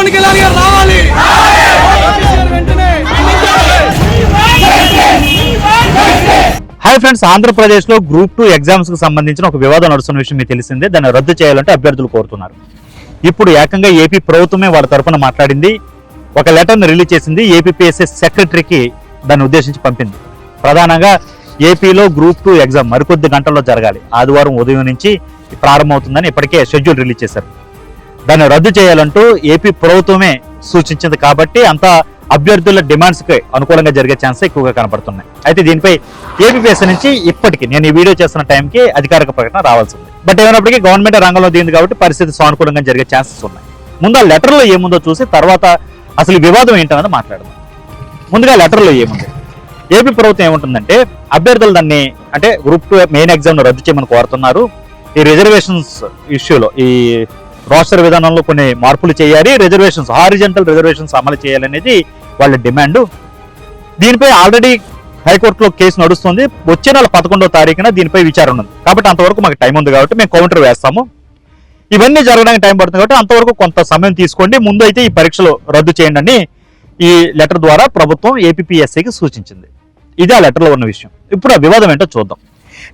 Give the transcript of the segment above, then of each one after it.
పవన్ కళ్యాణ్ గారు రావాలి. Hi friends ఆంధ్రప్రదేశ్లో గ్రూప్ టూ ఎగ్జామ్స్కు సంబంధించిన ఒక వివాదం నడుస్తున్న విషయం మీకు తెలిసిందే. దాన్ని రద్దు చేయాలంటే అభ్యర్థులు కోరుతున్నారు. ఇప్పుడు ఏకంగా ఏపీ ప్రభుత్వమే వాళ్ళ తరఫున మాట్లాడింది. ఒక లెటర్ని రిలీజ్ చేసింది ఏపీపీఎస్ఎస్ సెక్రటరీకి దాన్ని ఉద్దేశించి పంపింది. ప్రధానంగా ఏపీలో గ్రూప్ టూ ఎగ్జామ్ మరికొద్ది గంటల్లో జరగాలి. ఆదివారం ఉదయం నుంచి ప్రారంభమవుతుందని ఇప్పటికే షెడ్యూల్ రిలీజ్ చేశారు. దాన్ని రద్దు చేయాలంటూ ఏపీ ప్రభుత్వమే సూచించింది కాబట్టి అంతా అభ్యర్థుల డిమాండ్స్కి అనుకూలంగా జరిగే ఛాన్స్ ఎక్కువగా కనపడుతున్నాయి. అయితే దీనిపై ఏపీఎస్ నుంచి ఇప్పటికి నేను ఈ వీడియో చేస్తున్న టైంకి అధికారిక ప్రకటన రావాల్సి ఉంది. బట్ ఏమైనప్పటికీ గవర్నమెంట్ రంగంలో దిగింది కాబట్టి పరిస్థితి సానుకూలంగా జరిగే ఛాన్సెస్ ఉన్నాయి. ముందు ఆ లెటర్లో ఏముందో చూసి తర్వాత అసలు వివాదం ఏంటన్నది మాట్లాడదాం. ముందుగా లెటర్లో ఏముంది? ఏపీ ప్రభుత్వం ఏముంటుందంటే అభ్యర్థులు దాన్ని అంటే గ్రూప్ టూ మెయిన్ ఎగ్జామ్ను రద్దు చేయమని కోరుతున్నారు. ఈ రిజర్వేషన్స్ ఇష్యూలో ఈ రోస్టర్ విధానంలో కొన్ని మార్పులు చేయాలి రిజర్వేషన్స్ హారిజెంటల్ రిజర్వేషన్స్ అమలు చేయాలనేది వాళ్ళ డిమాండ్ దీనిపై ఆల్రెడీ హైకోర్టులో కేసు నడుస్తుంది. వచ్చే నెల పదకొండవ తారీఖున దీనిపై విచారణ ఉంది. కాబట్టి అంతవరకు మాకు టైం ఉంది కాబట్టి మేము కౌంటర్ వేస్తాము. ఇవన్నీ జరగడానికి టైం పడుతుంది కాబట్టి అంతవరకు కొంత సమయం తీసుకోండి. ముందు అయితే ఈ పరీక్షలు రద్దు చేయండి అని ఈ లెటర్ ద్వారా ప్రభుత్వం ఏపీఎస్సీకి సూచించింది. ఇది ఆ లెటర్లో ఉన్న విషయం. ఇప్పుడు ఆ వివాదం ఏంటో చూద్దాం.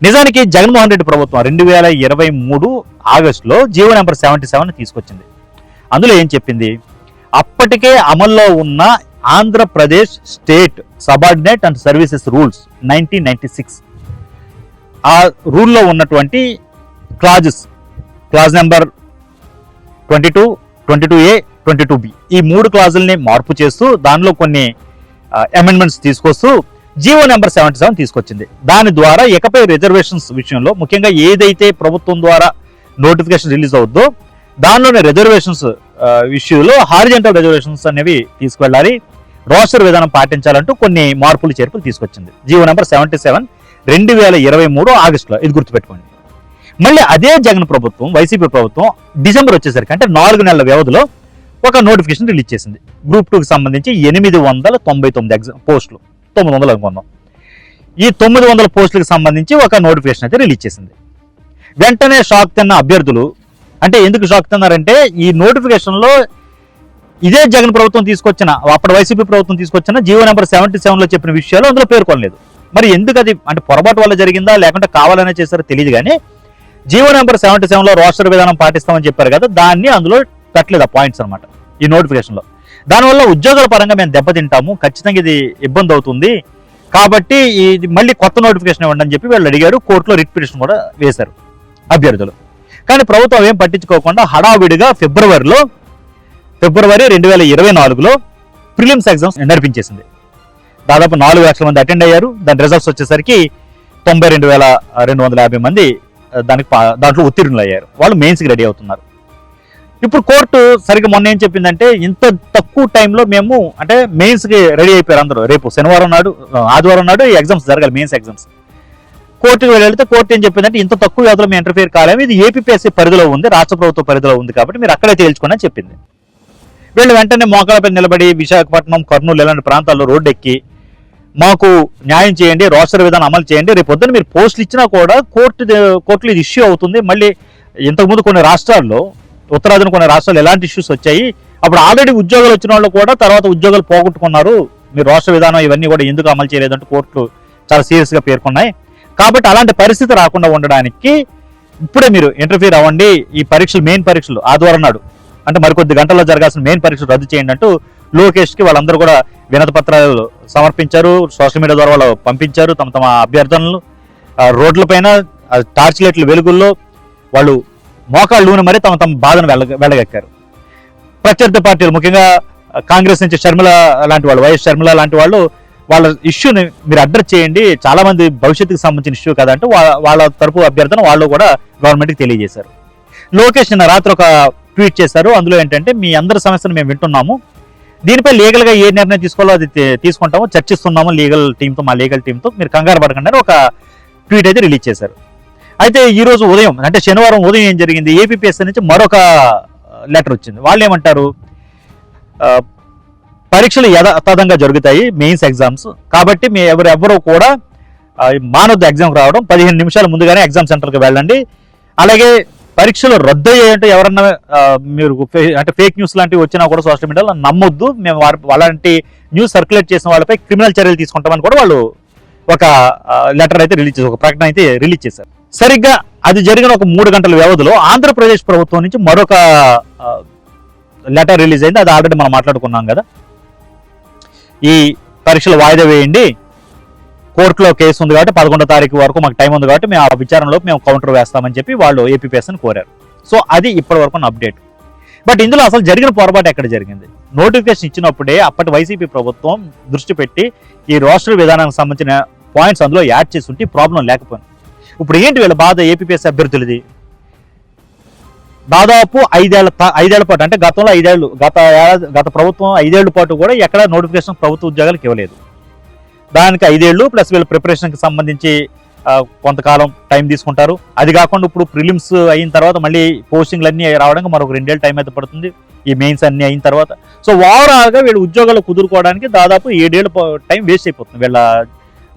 నిజానికి జగన్మోహన్ రెడ్డి ప్రభుత్వం రెండు వేల ఇరవై మూడు ఆగస్టులో జీవో నెంబర్ సెవెంటీ సెవెన్ తీసుకొచ్చింది. అందులో ఏం చెప్పింది? అప్పటికే అమల్లో ఉన్న Andhra Pradesh state subordinate and services rules nineteen ninety six. ఆ రూల్లో ఉన్నటువంటి clauses clause number twenty two twenty two A twenty two B. ఈ మూడు క్లాజుల్ని మార్పు చేస్తూ దానిలో కొన్ని అమెండ్మెంట్స్ తీసుకొస్తూ జీవో నెంబర్ సెవెంటీ సెవెన్ తీసుకొచ్చింది. దాని ద్వారా ఇకపై రిజర్వేషన్స్ విషయంలో ముఖ్యంగా ఏదైతే ప్రభుత్వం ద్వారా నోటిఫికేషన్ రిలీజ్ అవుద్దో దానిలోని రిజర్వేషన్స్ ఇష్యూలో హారిజెంటల్ రిజర్వేషన్స్ అనేవి తీసుకెళ్ళాలి రోస్టర్ విధానం పాటించాలంటూ కొన్ని మార్పులు చేర్పులు తీసుకొచ్చింది. జీవో నెంబర్ సెవెంటీ సెవెన్ రెండు వేల ఇరవై మూడు ఆగస్టులో. ఇది గుర్తుపెట్టుకోండి. మళ్ళీ అదే జగన్ ప్రభుత్వం వైసీపీ ప్రభుత్వం డిసెంబర్ వచ్చేసరికి అంటే నాలుగు నెలల వ్యవధిలో ఒక నోటిఫికేషన్ రిలీజ్ చేసింది. గ్రూప్ టూకి సంబంధించి ఎనిమిది వందల తొంభై తొమ్మిది ఎగ్జామ్ పోస్టులు. తొమ్మిది వందలు అనుకుందాం. ఈ తొమ్మిది వందల పోస్టులకు సంబంధించి ఒక నోటిఫికేషన్ అయితే రిలీజ్ చేసింది. వెంటనే షాక్ తిన్న అభ్యర్థులు అంటే ఎందుకు షాక్ తిన్నారంటే ఈ నోటిఫికేషన్లో ఇదే జగన్ ప్రభుత్వం తీసుకొచ్చిన అప్పటి వైసీపీ ప్రభుత్వం తీసుకొచ్చిన జీవో నెంబర్ సెవెంటీ సెవెన్లో చెప్పిన విషయాలు అందులో పేర్కొనలేదు. మరి ఎందుకు అది అంటే పొరపాటు వల్ల జరిగిందా లేకుంటే కావాలనే చేస్తారో తెలియదు కానీ జీవో నెంబర్ సెవెంటీ సెవెన్లో రోస్టర్ విధానం పాటిస్తామని చెప్పారు కదా దాన్ని అందులో పెట్టలేదు ఆ పాయింట్స్ అనమాట ఈ నోటిఫికేషన్లో. దానివల్ల ఉద్యోగాల పరంగా మేము దెబ్బతింటాము. ఖచ్చితంగా ఇది ఇబ్బంది అవుతుంది. కాబట్టి ఇది మళ్ళీ కొత్త నోటిఫికేషన్ ఇవ్వండి అని చెప్పి వీళ్ళు అడిగారు. కోర్టులో రిట్ పిటిషన్ కూడా వేశారు అభ్యర్థులు. కానీ ప్రభుత్వం ఏం పట్టించుకోకుండా హడావిడిగా ఫిబ్రవరిలో ఫిబ్రవరి రెండు వేల ఇరవై నాలుగులో ప్రిలిమ్స్ ఎగ్జామ్స్ నడిపించేసింది దాదాపు నాలుగు లక్షల మంది అటెండ్ అయ్యారు. దాని రిజల్ట్స్ వచ్చేసరికి తొంభై రెండు వేల రెండు వందల యాభై మంది దానికి పా- దాంట్లో ఉత్తీర్ణులు అయ్యారు వాళ్ళు మెయిన్స్కి రెడీ అవుతున్నారు. ఇప్పుడు కోర్టు సరిగ్గా మొన్న ఏం చెప్పిందంటే ఇంత తక్కువ టైంలో మేము అంటే మెయిన్స్కి రెడీ అయిపోయారు అందరూ. రేపు శనివారం నాడు ఆదివారం నాడు ఈ ఎగ్జామ్స్ జరగాలి మెయిన్స్ ఎగ్జామ్స్ కోర్టుకి వెళ్తే కోర్టు ఏం చెప్పిందంటే ఇంత తక్కువ వ్యవధిలో మేము ఇంటర్ఫియర్ కాలేము ఇది ఏపీఎస్సీ పరిధిలో ఉంది రాష్ట్ర ప్రభుత్వ పరిధిలో ఉంది కాబట్టి మీరు అక్కడే తేల్చుకోండి చెప్పింది. వీళ్ళు వెంటనే మోకాలపై నిలబడి విశాఖపట్నం కర్నూలు ఇలాంటి ప్రాంతాల్లో రోడ్డు ఎక్కి మాకు న్యాయం చేయండి రోస్టర్ విధానం అమలు చేయండి రేపు పొద్దున్న మీరు పోస్టులు ఇచ్చినా కూడా కోర్టు కోర్టులో ఇది ఇష్యూ అవుతుంది. మళ్ళీ ఇంతకుముందు కొన్ని రాష్ట్రాల్లో ఉత్తరాదిన కొన్ని రాష్ట్రాలు ఎలాంటి ఇష్యూస్ వచ్చాయి? అప్పుడు ఆల్రెడీ ఉద్యోగాలు వచ్చిన వాళ్ళు కూడా తర్వాత ఉద్యోగాలు పోగొట్టుకున్నారు. మీరు రాష్ట్ర విధానం ఇవన్నీ కూడా ఎందుకు అమలు చేయలేదంటే కోర్టులు చాలా సీరియస్గా పేర్కొన్నాయి. కాబట్టి అలాంటి పరిస్థితి రాకుండా ఉండడానికి ఇప్పుడే మీరు ఇంటర్ఫీర్ అవ్వండి. ఈ పరీక్షలు మెయిన్ పరీక్షలు ఆదివారం నాడు. అంటే మరికొద్ది గంటల్లో జరగాల్సిన మెయిన్ పరీక్షలు రద్దు చేయండి అంటూ లోకేష్కి వాళ్ళందరూ కూడా వినతి పత్రాలు సమర్పించారు. సోషల్ మీడియా ద్వారా వాళ్ళు పంపించారు తమ తమ అభ్యర్థనలు. రోడ్లపైన టార్చ్ లైట్ల వెలుగుల్లో వాళ్ళు మోకాళ్ళు మరీ తమ తమ బాధను వెళ్ళ వెళ్ళగక్కారు ప్రత్యర్థి పార్టీలు ముఖ్యంగా కాంగ్రెస్ నుంచి షర్మిల లాంటి వాళ్ళు వైఎస్ షర్మిల లాంటి వాళ్ళు వాళ్ళ ఇష్యూని మీరు అడ్రస్ చేయండి చాలా మంది భవిష్యత్తుకు సంబంధించిన ఇష్యూ కదంటే వా- వాళ్ళ తరపు అభ్యర్థన వాళ్ళు కూడా గవర్నమెంట్కి తెలియజేశారు. లోకేష్ నిన్న రాత్రి ఒక ట్వీట్ చేశారు అందులో ఏంటంటే మీ అందరి సమస్యను మేము వింటున్నాము. దీనిపై లీగల్గా ఏ నిర్ణయం తీసుకోవాలో అది తీసుకుంటాము తీసుకుంటామో చర్చిస్తున్నాము లీగల్ టీంతో మా లీగల్ టీంతో మీరు కంగారు పడకండి అని ఒక ట్వీట్ అయితే రిలీజ్ చేశారు. అయితే ఈ రోజు ఉదయం అంటే శనివారం ఉదయం ఏం జరిగింది? ఏపీఎస్సీ నుంచి మరొక లెటర్ వచ్చింది. వాళ్ళు ఏమంటారు? పరీక్షలు యథాతథంగా జరుగుతాయి మెయిన్స్ ఎగ్జామ్స్ కాబట్టి మీ ఎవరు కూడా మానవద్దు ఎగ్జామ్కి రావడం పదిహేను నిమిషాల ముందుగానే ఎగ్జామ్ సెంటర్కి వెళ్ళండి. అలాగే పరీక్షలు రద్దు అయ్యాయంటే ఎవరన్నా మీరు ఫే- అంటే ఫేక్ న్యూస్ లాంటివి వచ్చినా కూడా సోషల్ మీడియాలో నమ్మొద్దు. మేము వారి అలాంటి న్యూస్ సర్క్యులేట్ చేసిన వాళ్ళపై క్రిమినల్ చర్యలు తీసుకుంటామని కూడా వాళ్ళు ఒక లెటర్ అయితే రిలీజ్ చేశారు. ఒక ప్రకటన అయితే రిలీజ్ చేశారు. సరిగ్గా అది జరిగిన ఒక మూడు గంటల వ్యవధిలో ఆంధ్రప్రదేశ్ ప్రభుత్వం నుంచి మరొక లెటర్ రిలీజ్ అయింది. అది ఆల్రెడీ మనం మాట్లాడుకున్నాం కదా. ఈ పరీక్షలు వాయిదా వేయండి. కోర్టులో కేసు ఉంది కాబట్టి పదకొండో తారీఖు వరకు మాకు టైం ఉంది కాబట్టి మేము ఆ విచారణలో మేము కౌంటర్ వేస్తామని చెప్పి వాళ్ళు ఏపీపీఎస్ని కోరారు. సో అది ఇప్పటి వరకు అప్డేట్. బట్ ఇందులో అసలు జరిగిన పొరపాటు ఎక్కడ జరిగింది? నోటిఫికేషన్ ఇచ్చినప్పుడే అప్పటి వైసీపీ ప్రభుత్వం దృష్టి పెట్టి ఈ రోస్టర్ విధానానికి సంబంధించిన పాయింట్స్ అందులో యాడ్ చేసి ఉంటే ప్రాబ్లం లేకపోయింది. ఇప్పుడు ఏంటి వీళ్ళ బాధ ఏపీపీఎస్ అభ్యర్థులది? దాదాపు ఐదేళ్ళ ఐదేళ్ళ పాటు అంటే గతంలో ఐదేళ్ళు గత గత ప్రభుత్వం ఐదేళ్ళ పాటు కూడా ఎక్కడ నోటిఫికేషన్ ప్రభుత్వ ఉద్యోగాలకు ఇవ్వలేదు. దానికి ఐదేళ్ళు ప్లస్ వీళ్ళ ప్రిపరేషన్కి సంబంధించి కొంతకాలం టైం తీసుకుంటారు. అది కాకుండా ఇప్పుడు ప్రిలిమ్స్ అయిన తర్వాత మళ్ళీ పోస్టింగ్లు అన్నీ రావడానికి మరొక రెండేళ్ళు టైం అయితే పడుతుంది. ఈ మెయిన్స్ అన్నీ అయిన తర్వాత. సో ఓవరాల్గా వీళ్ళు ఉద్యోగాలు కుదురుకోవడానికి దాదాపు ఏడేళ్ళు టైం వేస్ట్ అయిపోతుంది. వీళ్ళ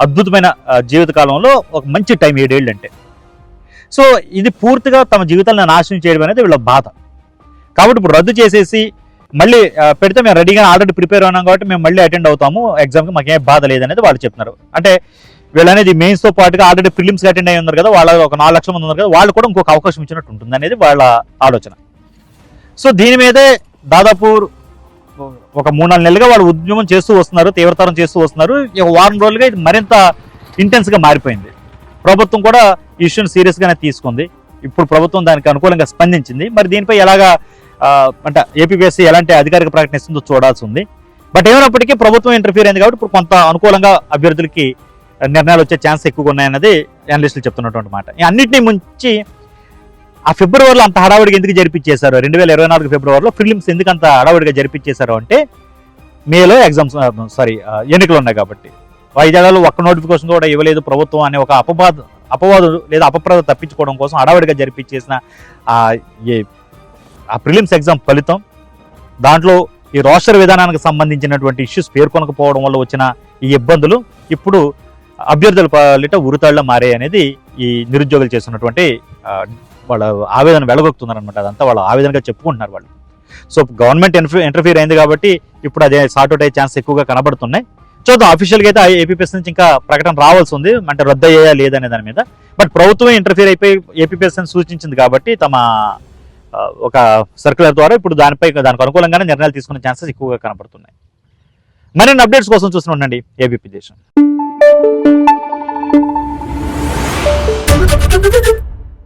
అద్భుతమైన జీవిత జీవితకాలంలో ఒక మంచి టైం ఏడేళ్ళు అంటే సో ఇది పూర్తిగా తమ జీవితాలను నాశనం చేయడం అనేది వీళ్ళ బాధ. కాబట్టి ఇప్పుడు రద్దు చేసేసి మళ్ళీ పెడితే మేము రెడీగా ఆల్రెడీ ప్రిపేర్ ఉన్నాం కాబట్టి మేము మళ్ళీ అటెండ్ అవుతాము ఎగ్జామ్కి మాకేం బాధ లేదనేది వాళ్ళు చెప్తున్నారు. అంటే వీళ్ళు అనేది పాటుగా ఆల్రెడీ ఫిలిమ్స్ అటెండ్ అయ్యి ఉన్నారు కదా వాళ్ళ ఒక నాలుగు లక్షల మంది ఉన్నారు కదా వాళ్ళు కూడా ఇంకొక అవకాశం ఇచ్చినట్టు ఉంటుంది అనేది వాళ్ళ ఆలోచన. సో దీని మీదే దాదాపు ఒక మూడు నాలుగు నెలలుగా వాళ్ళు ఉద్యమం చేస్తూ వస్తున్నారు తీవ్రతరం చేస్తూ వస్తున్నారు. ఈ ఒక వారం రోజులుగా ఇది మరింత ఇంటెన్స్గా మారిపోయింది. ప్రభుత్వం కూడా ఇష్యూని సీరియస్గానే తీసుకుంది. ఇప్పుడు ప్రభుత్వం దానికి అనుకూలంగా స్పందించింది. మరి దీనిపై ఎలాగా అంటే ఏపీఎస్సీ ఎలాంటి అధికారిక ప్రకటన ఇస్తుందో చూడాల్సి ఉంది బట్ ఏమైనప్పటికీ ప్రభుత్వం ఇంటర్ఫీర్ అయింది కాబట్టి ఇప్పుడు కొంత అనుకూలంగా అభ్యర్థులకి నిర్ణయాలు వచ్చే ఛాన్స్ ఎక్కువగా ఉన్నాయన్నది అనలిస్టులు చెప్తున్నటువంటి మాట. ఈ అన్నింటినీ ముంచి ఆ ఫిబ్రవరిలో అంత హడావుడిగా ఎందుకు జరిపించేశారు? రెండు వేల ఇరవై నాలుగు ఫిబ్రవరిలో ఫిలిమ్స్ ఎందుకు అంత హడావుడిగా జరిపించేశారు అంటే మేలో ఎగ్జామ్స్ సారీ ఎన్నికలు ఉన్నాయి కాబట్టి. ఐదేళ్ళలో ఒక్క నోటిఫికేషన్ కూడా ఇవ్వలేదు ప్రభుత్వం అనే ఒక అపవాద అపవాదు లేదా అపప్రద తప్పించుకోవడం కోసం హడావుడిగా జరిపించేసిన ఆ ఆ ప్రిలిమ్స్ ఎగ్జామ్ ఫలితం దాంట్లో ఈ రోస్టర్ విధానానికి సంబంధించినటువంటి ఇష్యూస్ పేర్కొనకపోవడం వల్ల వచ్చిన ఈ ఇబ్బందులు ఇప్పుడు అభ్యర్థుల పాలిట ఉరితాళ్ళ మారే అనేది ఈ నిరుద్యోగులు చేస్తున్నటువంటి వాళ్ళ ఆవేదన వెలగొక్కుతున్నారనమాట అదంతా వాళ్ళు ఆవేదనగా చెప్పుకుంటున్నారు వాళ్ళు. సో గవర్నమెంట్ ఇంటర్ఫీర్ అయింది కాబట్టి ఇప్పుడు అదే సార్ట్అవుట్ అయ్యే ఛాన్స్ ఎక్కువగా కనబడుతున్నాయి. చూద్దాం అఫీషియల్గా అయితే ఏపీఎస్ నుంచి ఇంకా ప్రకటన రావాల్సి ఉంది. అంటే రద్దు అయ్యా లేదనే దాని మీద. బట్ ప్రభుత్వమే ఇంటర్ఫీర్ అయిపోయి ఏపీఎస్ సూచించింది కాబట్టి తమ ఒక సర్క్యులర్ ద్వారా ఇప్పుడు దానిపై దానికి అనుకూలంగానే నిర్ణయాలు తీసుకునే ఛాన్సెస్ ఎక్కువగా కనబడుతున్నాయి. మరిన్ని అప్డేట్స్ కోసం చూస్తూ ఉండండి ఏబీపీ దేశం